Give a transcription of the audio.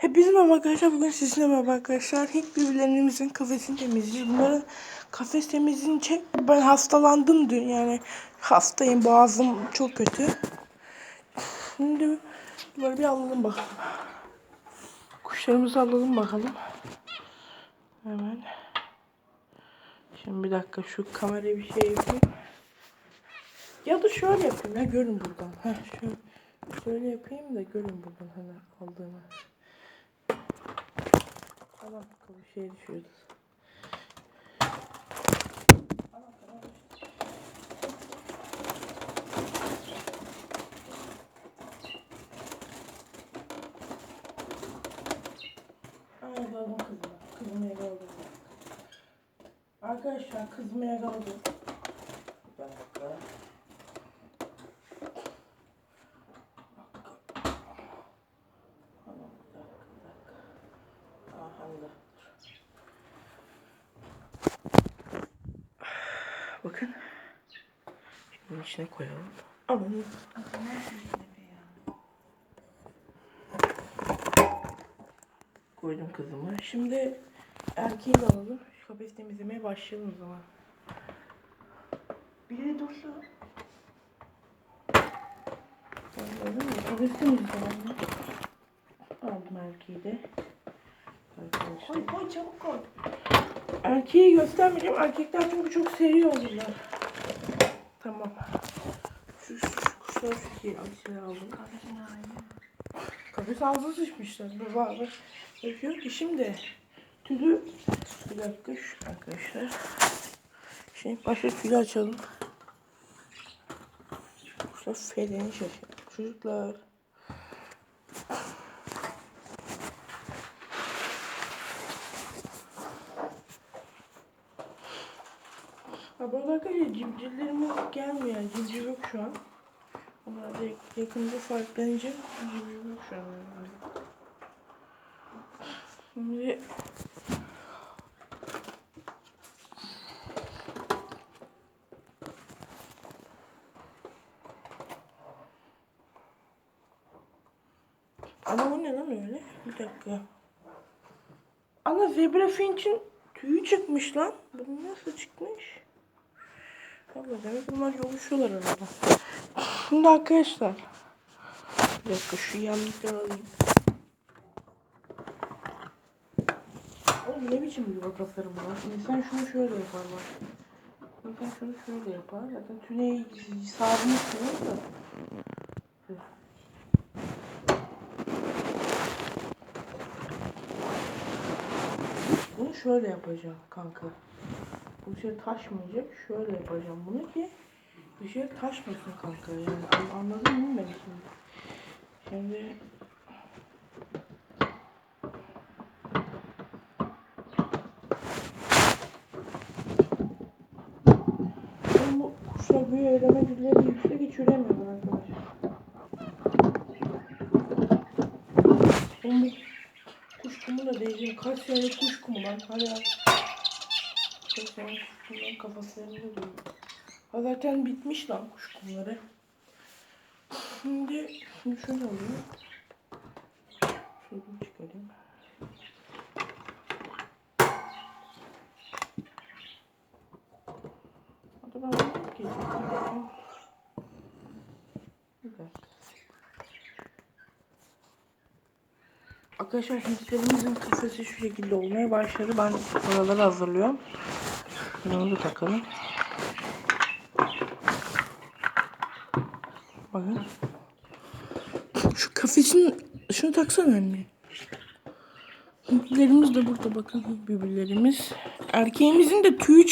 Hepinize merhaba arkadaşlar. Bugün sizinle merhaba arkadaşlar. Hep birbirlerimizin kafesini temizleyeceğiz. Bunların kafes temizleyince ben hastalandım dün. Yani hastayım. Boğazım çok kötü. Şimdi böyle bir alalım bakalım. Kuşlarımızı alalım bakalım. Hemen. Şimdi bir dakika şu kamerayı bir şey yapayım. Ya da şöyle yapayım ya görün buradan. Heh, şöyle, şöyle yapayım da görün buradan hani aldığımı. Allah bakalım şey düşüyordu. Arkadaşlar kızım yakaladı. Bir dakika. Tamam, bir dakika, bir dakika. Bir dakika. Bakın. Şimdi içine koyalım. Aman. Koydum kızımı. Şimdi erkeği de alalım. Şu kafesi temizlemeye başlayalım o zaman. Biri dursun. Anladın mı? Kafesi temizlemem. Aldım erkeği de. Arkadaşlar. Koy koy çabuk koy. Erkeği göstermeyeceğim. Erkekler çünkü çok seri olurlar. Tamam. Şu, şu, şu kuşlar şu şey, şey aldım. Kafes ağzı sıçmışlar. Dur var var. Yapıyor ki şimdi tülü bir dakika şu arkadaşlar. Şimdi başka tülü açalım. Kuşlar feleni şaşırıyor. Çocuklar. Ha bu arada arkadaşlar civcivlerimiz gelmiyor. Civciv yok şu an. Da yakında farklanacak. Civciv yok şu an. Şimdi Ana bu ne lan öyle? Bir dakika. Ana zebra finch'in tüyü çıkmış lan. Bu nasıl çıkmış? Allah demek bunlar yoluşuyorlar arada. Şimdi arkadaşlar. Bir dakika şu yemlikleri alayım. Oğlum ne biçim bir bakaslarım var. İnsan şunu şöyle yapar bak. İnsan şunu şöyle yapar. Zaten tüneyi sarmış diyor da. Bunu şöyle yapacağım kanka. Bu şey taşmayacak. Şöyle yapacağım bunu ki bir şey taşmasın kanka. Yani an- anladın mı beni şimdi? Şimdi bu kuşlar büyü öğrenme dilleri yüksek hiç üremiyorlar arkadaşlar. Kuş kumu da değeceğim. Kaç senelik kuş kumu lan. Hala kaç kuş kumu kafaslarında duruyor. Ha zaten bitmiş lan kuş kumları. Şimdi şunu şöyle alayım. Şunu çıkarayım. Hadi ben bunu geçeyim. Bir. Arkadaşlar hintlerimizin kafesi şu şekilde olmaya başladı. Ben oraları hazırlıyorum. Da takalım. Bakın. Şu kafesin şunu taksana anne. Hintlerimiz de burada bakın birbirlerimiz. Erkeğimizin de tüyü